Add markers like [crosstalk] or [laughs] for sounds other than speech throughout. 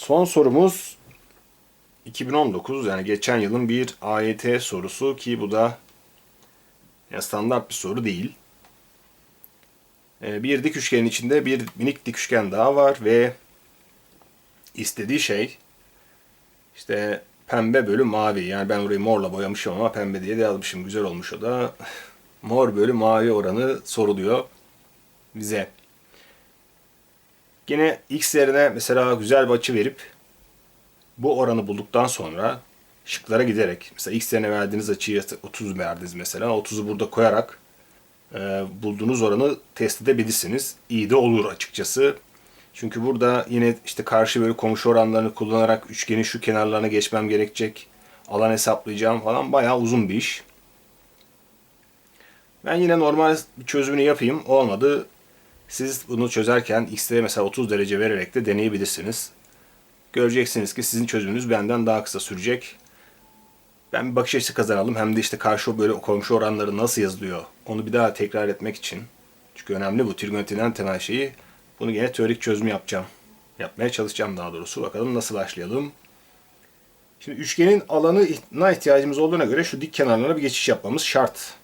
Son sorumuz 2019 yani geçen yılın bir AYT sorusu ki bu da ya standart bir soru değil. Ee, Bir dik üçgenin içinde bir minik dik üçgen daha var ve istediği şey işte pembe bölü mavi. Yani ben orayı morla boyamışım ama pembe diye de yazmışım. Güzel olmuş o da. [laughs] Mor bölü mavi oranı soruluyor bize. Yine x yerine mesela güzel bir açı verip bu oranı bulduktan sonra şıklara giderek mesela x yerine verdiğiniz açıyı 30 verdiniz mesela 30'u burada koyarak e, bulduğunuz oranı test edebilirsiniz. İyi de olur açıkçası. Çünkü burada yine işte karşı böyle komşu oranlarını kullanarak üçgenin şu kenarlarına geçmem gerekecek. Alan hesaplayacağım falan bayağı uzun bir iş. Ben yine normal bir çözümünü yapayım. Olmadı siz bunu çözerken x'e mesela 30 derece vererek de deneyebilirsiniz. Göreceksiniz ki sizin çözümünüz benden daha kısa sürecek. Ben bir bakış açısı kazanalım. Hem de işte karşı böyle komşu oranları nasıl yazılıyor onu bir daha tekrar etmek için. Çünkü önemli bu trigonometrinin en temel şeyi. Bunu yine teorik çözüm yapacağım. Yapmaya çalışacağım daha doğrusu. Bakalım nasıl başlayalım. Şimdi üçgenin alanına ihtiyacımız olduğuna göre şu dik kenarlara bir geçiş yapmamız şart.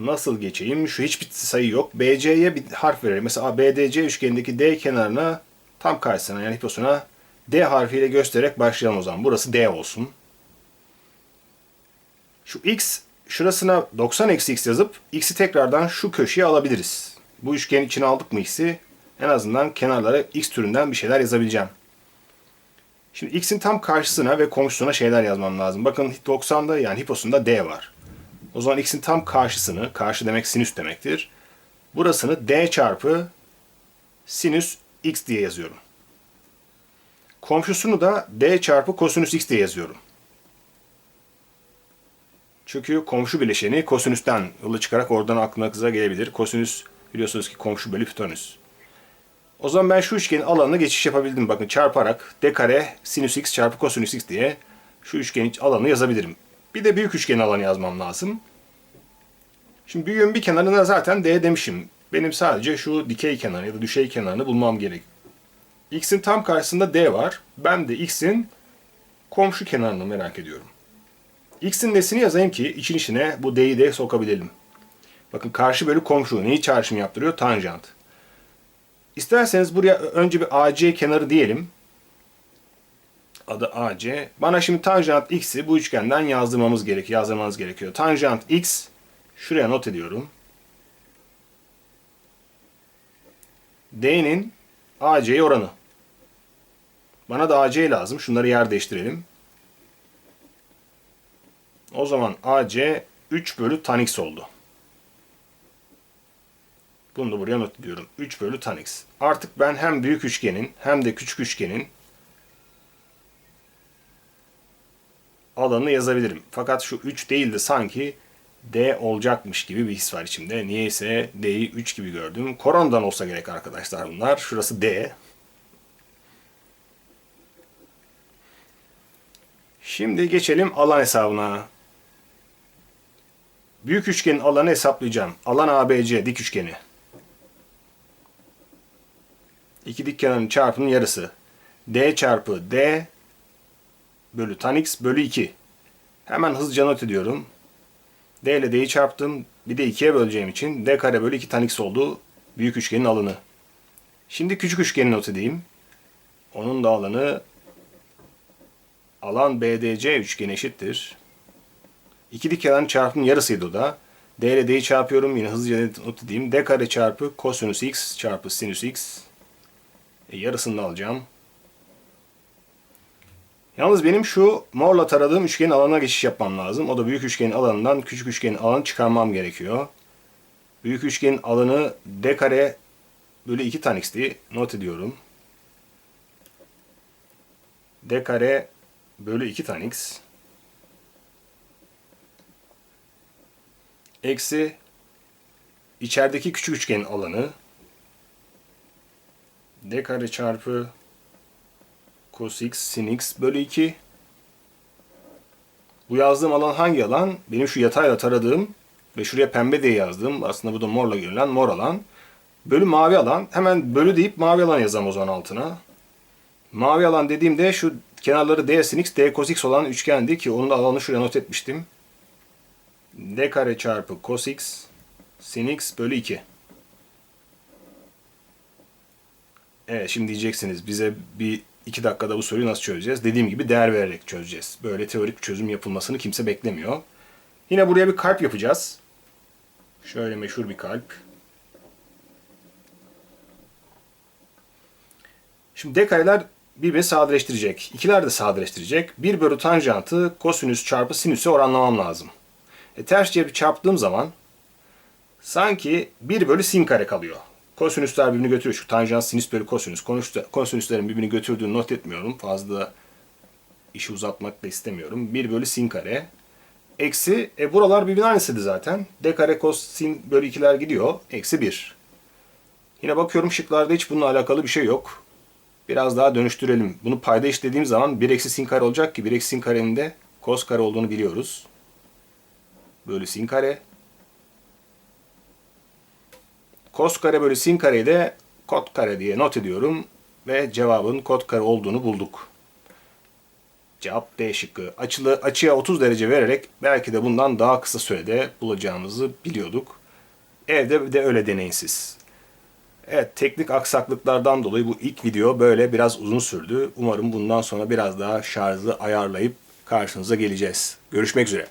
Nasıl geçeyim? Şu hiçbir sayı yok. BC'ye bir harf verelim. Mesela BDC üçgenindeki D kenarına tam karşısına yani hiposuna D harfiyle göstererek başlayalım o zaman. Burası D olsun. Şu X şurasına 90 eksi X yazıp X'i tekrardan şu köşeye alabiliriz. Bu üçgenin içine aldık mı X'i en azından kenarlara X türünden bir şeyler yazabileceğim. Şimdi X'in tam karşısına ve komşusuna şeyler yazmam lazım. Bakın 90'da yani hiposunda D var. O zaman x'in tam karşısını, karşı demek sinüs demektir. Burasını d çarpı sinüs x diye yazıyorum. Komşusunu da d çarpı kosinüs x diye yazıyorum. Çünkü komşu bileşeni kosinüsten yola çıkarak oradan aklınıza gelebilir. Kosinüs biliyorsunuz ki komşu bölü hipotenüs. O zaman ben şu üçgenin alanına geçiş yapabildim. Bakın çarparak d kare sinüs x çarpı kosinüs x diye şu üçgenin alanını yazabilirim. Bir de büyük üçgen alanı yazmam lazım. Şimdi büyüğün bir kenarına zaten D demişim. Benim sadece şu dikey kenarı ya da düşey kenarını bulmam gerek. X'in tam karşısında D var. Ben de X'in komşu kenarını merak ediyorum. X'in nesini yazayım ki için içine bu D'yi de sokabilelim. Bakın karşı bölü komşu neyi çağrışım yaptırıyor? Tanjant. İsterseniz buraya önce bir AC kenarı diyelim adı AC. Bana şimdi tanjant x'i bu üçgenden yazdırmamız gerekiyor. Yazdırmanız gerekiyor. Tanjant x şuraya not ediyorum. D'nin AC'ye oranı. Bana da AC lazım. Şunları yer değiştirelim. O zaman AC 3 bölü tan x oldu. Bunu da buraya not ediyorum. 3 bölü tan x. Artık ben hem büyük üçgenin hem de küçük üçgenin alanını yazabilirim. Fakat şu 3 değil de sanki D olacakmış gibi bir his var içimde. Niyeyse D'yi 3 gibi gördüm. Korondan olsa gerek arkadaşlar bunlar. Şurası D. Şimdi geçelim alan hesabına. Büyük üçgenin alanı hesaplayacağım. Alan ABC dik üçgeni. İki dik kenarın çarpımının yarısı. D çarpı D bölü tan x bölü 2. Hemen hızlıca not ediyorum. D ile D'yi çarptım. Bir de 2'ye böleceğim için D kare bölü 2 tan x oldu. Büyük üçgenin alanı. Şimdi küçük üçgenin not edeyim. Onun da alanı alan BDC üçgeni eşittir. İki dik kenarın çarpımının yarısıydı o da. D ile D'yi çarpıyorum. Yine hızlıca not edeyim. D kare çarpı kosinüs x çarpı sinüs x. E, yarısını alacağım. Yalnız benim şu morla taradığım üçgenin alanına geçiş yapmam lazım. O da büyük üçgenin alanından küçük üçgenin alanı çıkarmam gerekiyor. Büyük üçgenin alanı d kare bölü 2 tan x'ti. Not ediyorum. d kare bölü 2 tan x eksi içerideki küçük üçgenin alanı d kare çarpı cos x sin x bölü 2. Bu yazdığım alan hangi alan? Benim şu yatayla taradığım ve şuraya pembe diye yazdığım aslında bu da morla görülen mor alan. Bölü mavi alan. Hemen bölü deyip mavi alan yazalım o zaman altına. Mavi alan dediğimde şu kenarları d sin x, d cos x olan üçgendi ki onun da alanı şuraya not etmiştim. d kare çarpı cos x sin x bölü 2. Evet şimdi diyeceksiniz bize bir iki dakikada bu soruyu nasıl çözeceğiz? Dediğim gibi değer vererek çözeceğiz. Böyle teorik çözüm yapılmasını kimse beklemiyor. Yine buraya bir kalp yapacağız. Şöyle meşhur bir kalp. Şimdi d kareler birbirini sadeleştirecek. İkiler de sadeleştirecek. 1 bölü tanjantı kosinüs çarpı sinüse oranlamam lazım. E, ters çevirip çarptığım zaman sanki 1 bölü sin kare kalıyor. Kosinüsler birbirini götürüyor. Şu tanjant sinüs bölü kosinüs. Kosinüsler- Kosinüslerin birbirini götürdüğünü not etmiyorum. Fazla işi uzatmak da istemiyorum. 1 bölü sin kare. Eksi, e buralar birbirinin aynısıydı zaten. D kare cos sin bölü 2'ler gidiyor. Eksi 1. Yine bakıyorum şıklarda hiç bununla alakalı bir şey yok. Biraz daha dönüştürelim. Bunu payda işlediğim zaman 1 eksi sin kare olacak ki 1 eksi sin karenin de cos kare olduğunu biliyoruz. Bölü sin kare. Cos kare bölü sin kareyi de kot kare diye not ediyorum. Ve cevabın kot kare olduğunu bulduk. Cevap D şıkkı. Açılı, açıya 30 derece vererek belki de bundan daha kısa sürede bulacağımızı biliyorduk. Evde de öyle deneyinsiz. Evet teknik aksaklıklardan dolayı bu ilk video böyle biraz uzun sürdü. Umarım bundan sonra biraz daha şarjı ayarlayıp karşınıza geleceğiz. Görüşmek üzere.